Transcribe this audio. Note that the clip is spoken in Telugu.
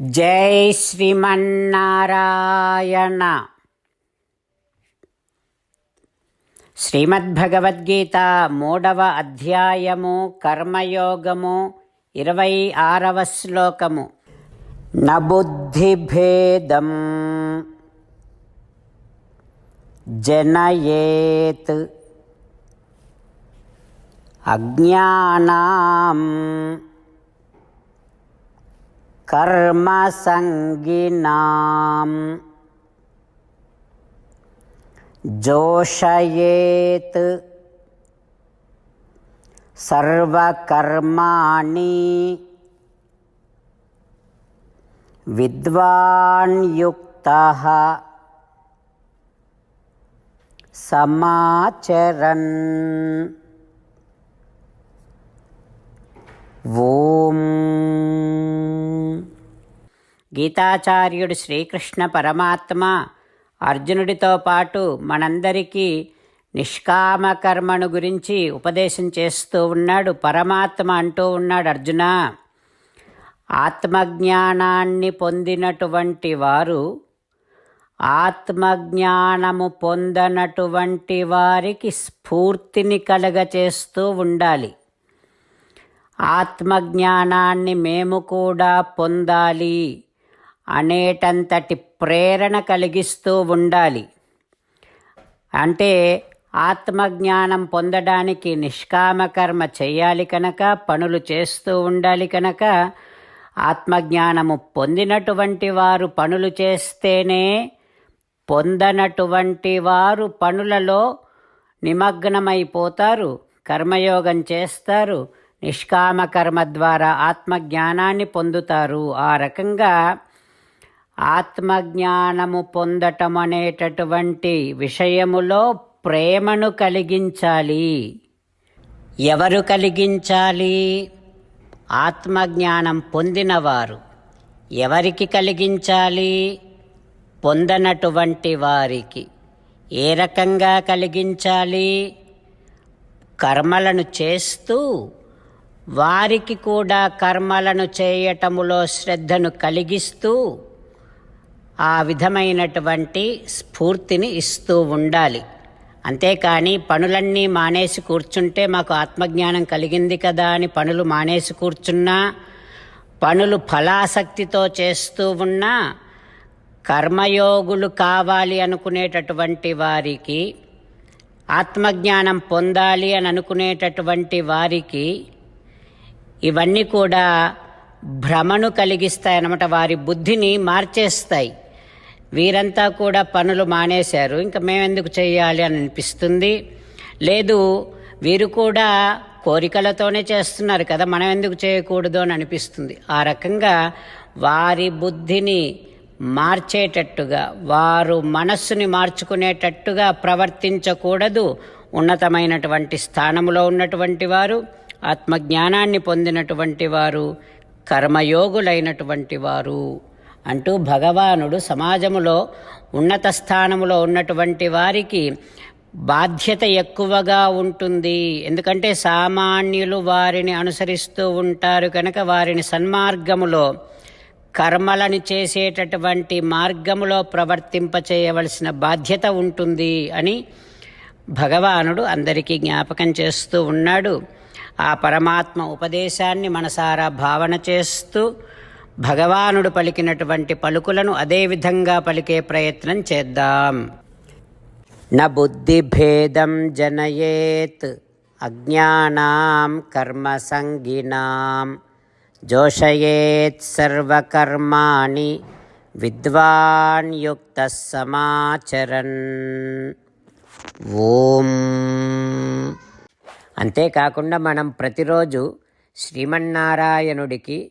జై శ్రీమన్నారాయణ. శ్రీమద్భగవద్గీత మూడవ అధ్యాయము కర్మయోగము ఇరవై ఆరవ శ్లోకము. నబుద్ధిభేదం జనయేత్ అజ్ఞానాం कर्मसङ्गिनां जोषयेत् सर्वकर्माणि विद्वान् युक्तः समाचरन्। ఓం గీతాచార్యుడు శ్రీకృష్ణ పరమాత్మ అర్జునుడితో పాటు మనందరికీ నిష్కామకర్మను గురించి ఉపదేశం చేస్తూ ఉన్నాడు పరమాత్మ అంటూ ఉన్నాడు అర్జున. ఆత్మజ్ఞానాన్ని పొందినటువంటి వారు ఆత్మజ్ఞానము పొందనటువంటి వారికి స్ఫూర్తిని కలగచేస్తూ ఉండాలి. ఆత్మజ్ఞానాన్ని మేము కూడా పొందాలి. అనేటంతటి ప్రేరణ కలిగిస్తూ ఉండాలి. అంటే ఆత్మజ్ఞానం పొందడానికి నిష్కామకర్మ చేయాలి కనుక పనులు చేస్తూ ఉండాలి కనుక ఆత్మజ్ఞానము పొందినటువంటి వారు పనులు చేస్తేనే పొందనటువంటి వారు పనులలో నిమగ్నమైపోతారు కర్మయోగం చేస్తారు నిష్కామ కర్మ ద్వారా ఆత్మజ్ఞానాన్ని పొందుతారు. ఆ రకంగా ఆత్మజ్ఞానము పొందటం అనేటటువంటి విషయములో ప్రేమను కలిగించాలి. ఎవరు కలిగించాలి? ఆత్మజ్ఞానం పొందినవారు ఎవరికి కలిగించాలి? పొందనటువంటి వారికి ఏ రకంగా కలిగించాలి? కర్మలను చేస్తూ వారికి కూడా కర్మలను చేయటములో శ్రద్ధను కలిగిస్తూ ఆ విధమైనటువంటి స్ఫూర్తిని ఇస్తూ ఉండాలి. అంతేకాని పనులన్నీ మానేసి కూర్చుంటే మాకు ఆత్మజ్ఞానం కలిగింది కదా అని పనులు మానేసి కూర్చున్నా పనులు ఫలాసక్తితో చేస్తూ ఉన్నా కర్మయోగులు కావాలి అనుకునేటటువంటి వారికి ఆత్మజ్ఞానం పొందాలి అని అనుకునేటటువంటి వారికి ఇవన్నీ కూడా భ్రమను కలిగిస్తాయి అన్నమాట వారి బుద్ధిని మార్చేస్తాయి. వీరంతా కూడా పనులు మానేశారు. ఇంకా మేమెందుకు చేయాలి అని అనిపిస్తుంది. లేదు వీరు కూడా కోరికలతోనే చేస్తున్నారు కదా మనం ఎందుకు చేయకూడదు అని అనిపిస్తుంది. ఆ రకంగా వారి బుద్ధిని మార్చేటట్టుగా వారు మనస్సుని మార్చుకునేటట్టుగా ప్రవర్తించకూడదు. ఉన్నతమైనటువంటి స్థానంలో ఉన్నటువంటి వారు ఆత్మజ్ఞానాన్ని పొందినటువంటి వారు కర్మయోగులైనటువంటి వారు. అంటూ భగవానుడు సమాజములో ఉన్నత స్థానములో ఉన్నటువంటి వారికి బాధ్యత ఎక్కువగా ఉంటుంది. ఎందుకంటే సామాన్యులు వారిని అనుసరిస్తూ ఉంటారు కనుక వారిని సన్మార్గములో కర్మలను చేసేటటువంటి మార్గములో ప్రవర్తింపచేయవలసిన బాధ్యత ఉంటుంది అని భగవానుడు అందరికీ జ్ఞాపకం చేస్తూ ఉన్నాడు. ఆ పరమాత్మ ఉపదేశాన్ని మనసారా భావన చేస్తూ భగవానుడు పలికినటువంటి పలుకులను అదేవిధంగా పలికే ప్రయత్నం చేద్దాం. న బుద్ధిభేదం జనయేత్ అజ్ఞానాం కర్మసంగినాం జోషయేత్ సర్వకర్మాణి విద్వాన్ యుక్త సమాచరన్. ఓం. అంతేకాకుండా మనం ప్రతిరోజు శ్రీమన్నారాయణుడికి